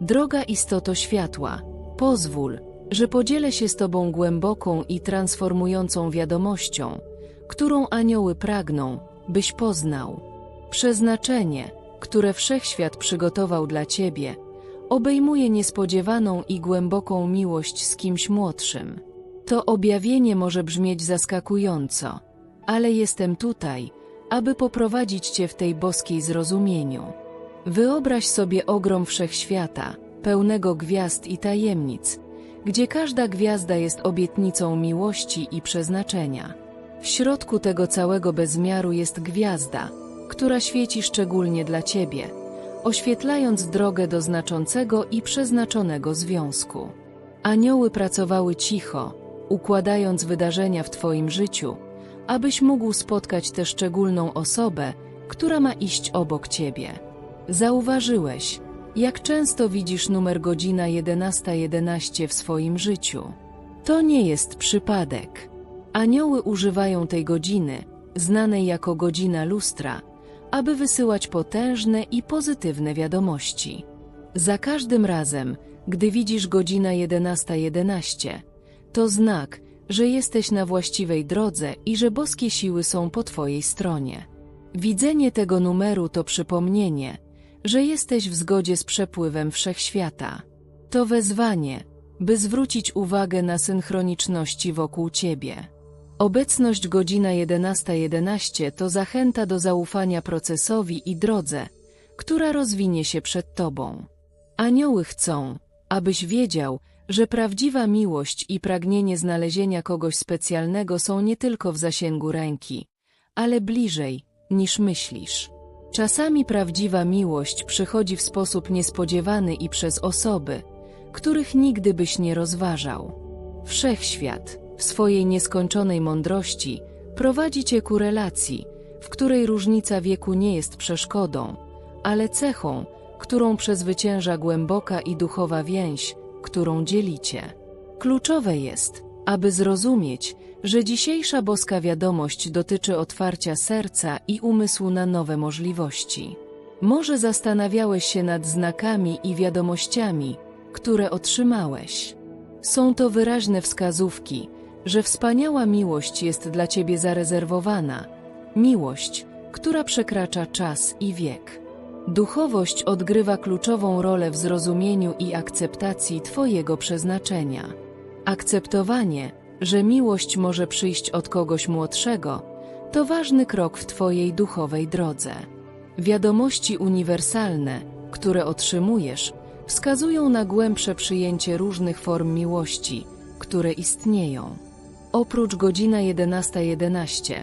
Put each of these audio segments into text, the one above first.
Droga istoto światła, pozwól, że podzielę się z Tobą głęboką i transformującą wiadomością, którą anioły pragną, byś poznał. Przeznaczenie, które wszechświat przygotował dla Ciebie, obejmuje niespodziewaną i głęboką miłość z kimś młodszym. To objawienie może brzmieć zaskakująco, ale jestem tutaj, aby poprowadzić Cię w tej boskiej zrozumieniu. Wyobraź sobie ogrom wszechświata, pełnego gwiazd i tajemnic, gdzie każda gwiazda jest obietnicą miłości i przeznaczenia. W środku tego całego bezmiaru jest gwiazda, która świeci szczególnie dla Ciebie, oświetlając drogę do znaczącego i przeznaczonego związku. Anioły pracowały cicho, układając wydarzenia w Twoim życiu, abyś mógł spotkać tę szczególną osobę, która ma iść obok Ciebie. Zauważyłeś, jak często widzisz numer godzina 11.11 w swoim życiu. To nie jest przypadek. Anioły używają tej godziny, znanej jako godzina lustra, aby wysyłać potężne i pozytywne wiadomości. Za każdym razem, gdy widzisz godzina 11.11, to znak, że jesteś na właściwej drodze i że boskie siły są po Twojej stronie. Widzenie tego numeru to przypomnienie, że jesteś w zgodzie z przepływem wszechświata. To wezwanie, by zwrócić uwagę na synchroniczności wokół Ciebie. Obecność godzina 11.11 to zachęta do zaufania procesowi i drodze, która rozwinie się przed Tobą. Anioły chcą, abyś wiedział, że prawdziwa miłość i pragnienie znalezienia kogoś specjalnego są nie tylko w zasięgu ręki, ale bliżej, niż myślisz. Czasami prawdziwa miłość przychodzi w sposób niespodziewany i przez osoby, których nigdy byś nie rozważał. Wszechświat, w swojej nieskończonej mądrości, prowadzi cię ku relacji, w której różnica wieku nie jest przeszkodą, ale cechą, którą przezwycięża głęboka i duchowa więź, którą dzielicie. Kluczowe jest, aby zrozumieć, że dzisiejsza boska wiadomość dotyczy otwarcia serca i umysłu na nowe możliwości. Może zastanawiałeś się nad znakami i wiadomościami, które otrzymałeś. Są to wyraźne wskazówki, że wspaniała miłość jest dla Ciebie zarezerwowana, miłość, która przekracza czas i wiek. Duchowość odgrywa kluczową rolę w zrozumieniu i akceptacji Twojego przeznaczenia. Akceptowanie, że miłość może przyjść od kogoś młodszego, to ważny krok w Twojej duchowej drodze. Wiadomości uniwersalne, które otrzymujesz, wskazują na głębsze przyjęcie różnych form miłości, które istnieją. Oprócz godzina 11.11, .11,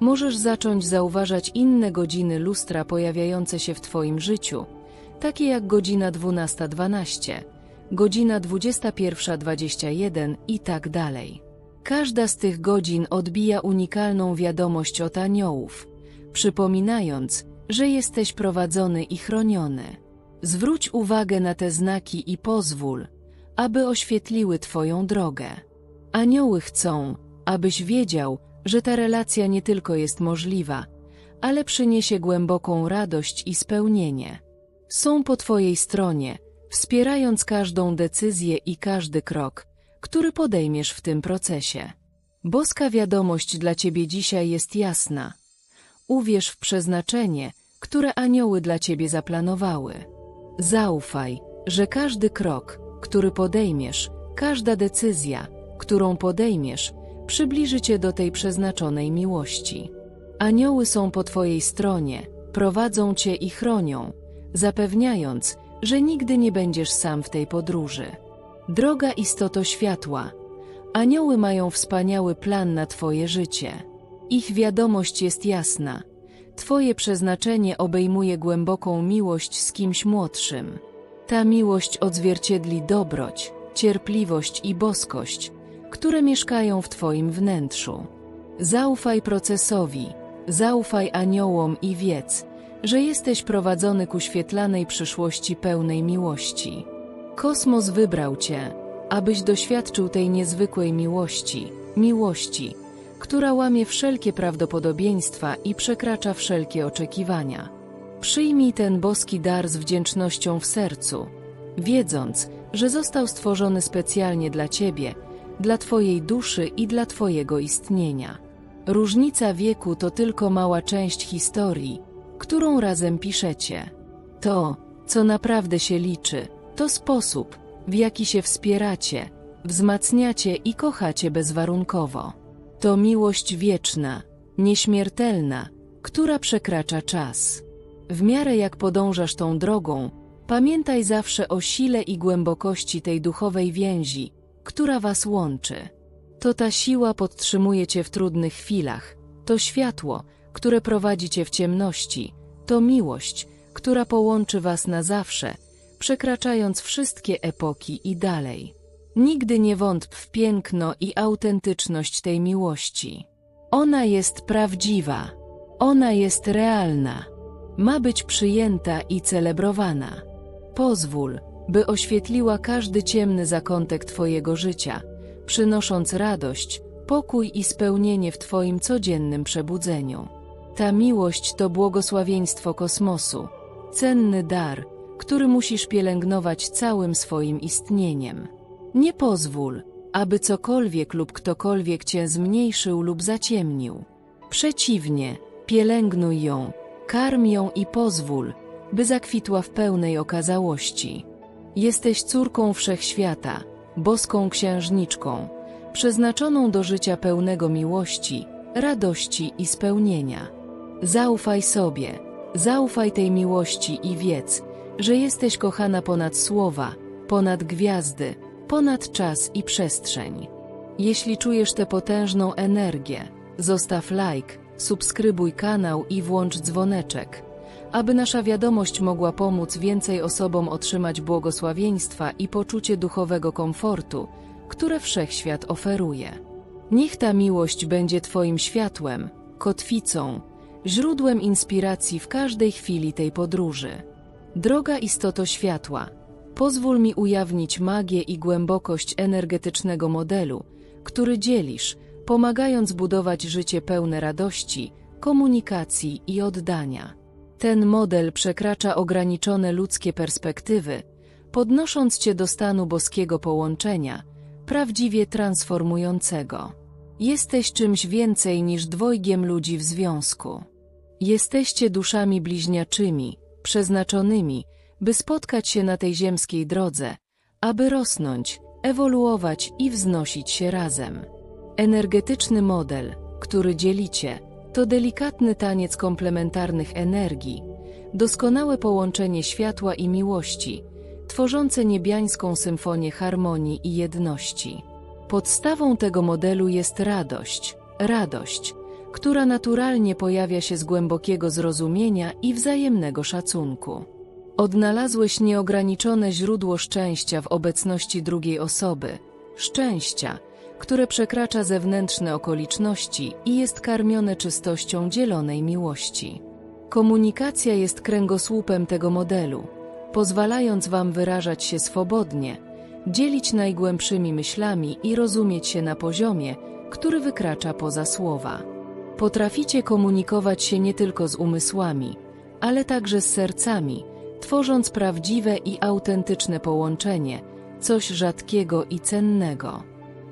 możesz zacząć zauważać inne godziny lustra pojawiające się w Twoim życiu, takie jak godzina 12.12, .12, godzina 21.21 i tak dalej. Każda z tych godzin odbija unikalną wiadomość od aniołów, przypominając, że jesteś prowadzony i chroniony. Zwróć uwagę na te znaki i pozwól, aby oświetliły Twoją drogę. Anioły chcą, abyś wiedział, że ta relacja nie tylko jest możliwa, ale przyniesie głęboką radość i spełnienie. Są po Twojej stronie, wspierając każdą decyzję i każdy krok, który podejmiesz w tym procesie. Boska wiadomość dla Ciebie dzisiaj jest jasna. Uwierz w przeznaczenie, które anioły dla Ciebie zaplanowały. Zaufaj, że każdy krok, który podejmiesz, każda decyzja, którą podejmiesz, przybliży Cię do tej przeznaczonej miłości. Anioły są po Twojej stronie, prowadzą Cię i chronią, zapewniając, że nigdy nie będziesz sam w tej podróży. Droga istoto światła, anioły mają wspaniały plan na Twoje życie. Ich wiadomość jest jasna. Twoje przeznaczenie obejmuje głęboką miłość z kimś młodszym. Ta miłość odzwierciedli dobroć, cierpliwość i boskość, które mieszkają w Twoim wnętrzu. Zaufaj procesowi, zaufaj aniołom i wiedz, że jesteś prowadzony ku świetlanej przyszłości pełnej miłości. Kosmos wybrał Cię, abyś doświadczył tej niezwykłej miłości, miłości, która łamie wszelkie prawdopodobieństwa i przekracza wszelkie oczekiwania. Przyjmij ten boski dar z wdzięcznością w sercu, wiedząc, że został stworzony specjalnie dla Ciebie, dla Twojej duszy i dla Twojego istnienia. Różnica wieku to tylko mała część historii, którą razem piszecie. To, co naprawdę się liczy, to sposób, w jaki się wspieracie, wzmacniacie i kochacie bezwarunkowo. To miłość wieczna, nieśmiertelna, która przekracza czas. W miarę jak podążasz tą drogą, pamiętaj zawsze o sile i głębokości tej duchowej więzi, która was łączy. To ta siła podtrzymuje cię w trudnych chwilach, to światło, które prowadzi cię w ciemności, to miłość, która połączy was na zawsze, przekraczając wszystkie epoki i dalej. Nigdy nie wątp w piękno i autentyczność tej miłości. Ona jest prawdziwa. Ona jest realna. Ma być przyjęta i celebrowana. Pozwól, by oświetliła każdy ciemny zakątek Twojego życia, przynosząc radość, pokój i spełnienie w Twoim codziennym przebudzeniu. Ta miłość to błogosławieństwo kosmosu, cenny dar, który musisz pielęgnować całym swoim istnieniem. Nie pozwól, aby cokolwiek lub ktokolwiek cię zmniejszył lub zaciemnił. Przeciwnie, pielęgnuj ją, karm ją i pozwól, by zakwitła w pełnej okazałości. Jesteś córką wszechświata, boską księżniczką, przeznaczoną do życia pełnego miłości, radości i spełnienia. Zaufaj sobie, zaufaj tej miłości i wiedz, że jesteś kochana ponad słowa, ponad gwiazdy, ponad czas i przestrzeń. Jeśli czujesz tę potężną energię, zostaw like, subskrybuj kanał i włącz dzwoneczek, aby nasza wiadomość mogła pomóc więcej osobom otrzymać błogosławieństwa i poczucie duchowego komfortu, które wszechświat oferuje. Niech ta miłość będzie Twoim światłem, kotwicą, źródłem inspiracji w każdej chwili tej podróży. Droga istoto światła, pozwól mi ujawnić magię i głębokość energetycznego modelu, który dzielisz, pomagając budować życie pełne radości, komunikacji i oddania. Ten model przekracza ograniczone ludzkie perspektywy, podnosząc cię do stanu boskiego połączenia, prawdziwie transformującego. Jesteś czymś więcej niż dwojgiem ludzi w związku. Jesteście duszami bliźniaczymi, przeznaczonymi, by spotkać się na tej ziemskiej drodze, aby rosnąć, ewoluować i wznosić się razem. Energetyczny model, który dzielicie, to delikatny taniec komplementarnych energii, doskonałe połączenie światła i miłości, tworzące niebiańską symfonię harmonii i jedności. Podstawą tego modelu jest radość, radość, która naturalnie pojawia się z głębokiego zrozumienia i wzajemnego szacunku. Odnalazłeś nieograniczone źródło szczęścia w obecności drugiej osoby, szczęścia, które przekracza zewnętrzne okoliczności i jest karmione czystością dzielonej miłości. Komunikacja jest kręgosłupem tego modelu, pozwalając Wam wyrażać się swobodnie, dzielić najgłębszymi myślami i rozumieć się na poziomie, który wykracza poza słowa. Potraficie komunikować się nie tylko z umysłami, ale także z sercami, tworząc prawdziwe i autentyczne połączenie, coś rzadkiego i cennego.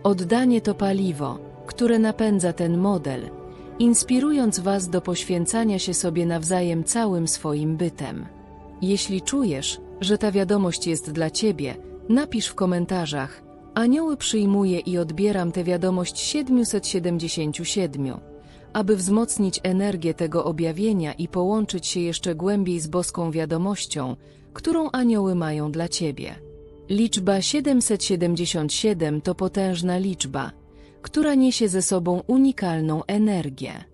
Oddanie to paliwo, które napędza ten model, inspirując Was do poświęcania się sobie nawzajem całym swoim bytem. Jeśli czujesz, że ta wiadomość jest dla Ciebie, napisz w komentarzach Anioły przyjmuję i odbieram tę wiadomość 777 aby wzmocnić energię tego objawienia i połączyć się jeszcze głębiej z boską wiadomością, którą anioły mają dla Ciebie. Liczba 777 to potężna liczba, która niesie ze sobą unikalną energię.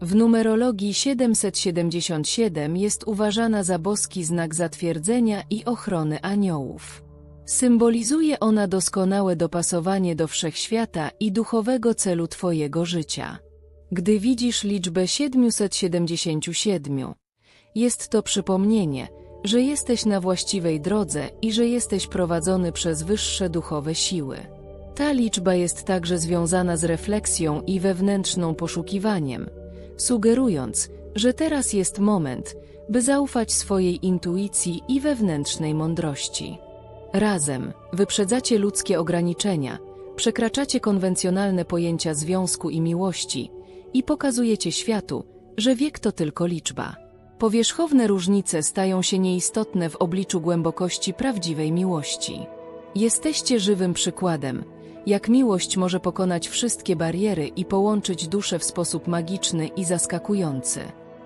W numerologii 777 jest uważana za boski znak zatwierdzenia i ochrony aniołów. Symbolizuje ona doskonałe dopasowanie do wszechświata i duchowego celu Twojego życia. Gdy widzisz liczbę 777, jest to przypomnienie, że jesteś na właściwej drodze i że jesteś prowadzony przez wyższe duchowe siły. Ta liczba jest także związana z refleksją i wewnętrzną poszukiwaniem, sugerując, że teraz jest moment, by zaufać swojej intuicji i wewnętrznej mądrości. Razem wyprzedzacie ludzkie ograniczenia, przekraczacie konwencjonalne pojęcia związku i miłości i pokazujecie światu, że wiek to tylko liczba. Powierzchowne różnice stają się nieistotne w obliczu głębokości prawdziwej miłości. Jesteście żywym przykładem, jak miłość może pokonać wszystkie bariery i połączyć dusze w sposób magiczny i zaskakujący.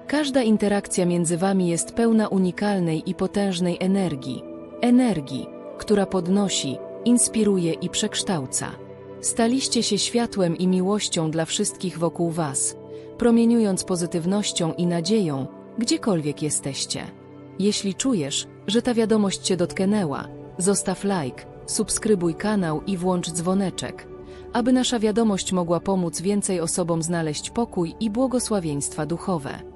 Każda interakcja między wami jest pełna unikalnej i potężnej energii. Energii, która podnosi, inspiruje i przekształca. Staliście się światłem i miłością dla wszystkich wokół was, promieniując pozytywnością i nadzieją, gdziekolwiek jesteście. Jeśli czujesz, że ta wiadomość Cię dotknęła, zostaw like, subskrybuj kanał i włącz dzwoneczek, aby nasza wiadomość mogła pomóc więcej osobom znaleźć pokój i błogosławieństwa duchowe.